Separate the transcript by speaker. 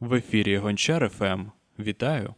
Speaker 1: В ефірі Гончар ФМ. Ем. Вітаю.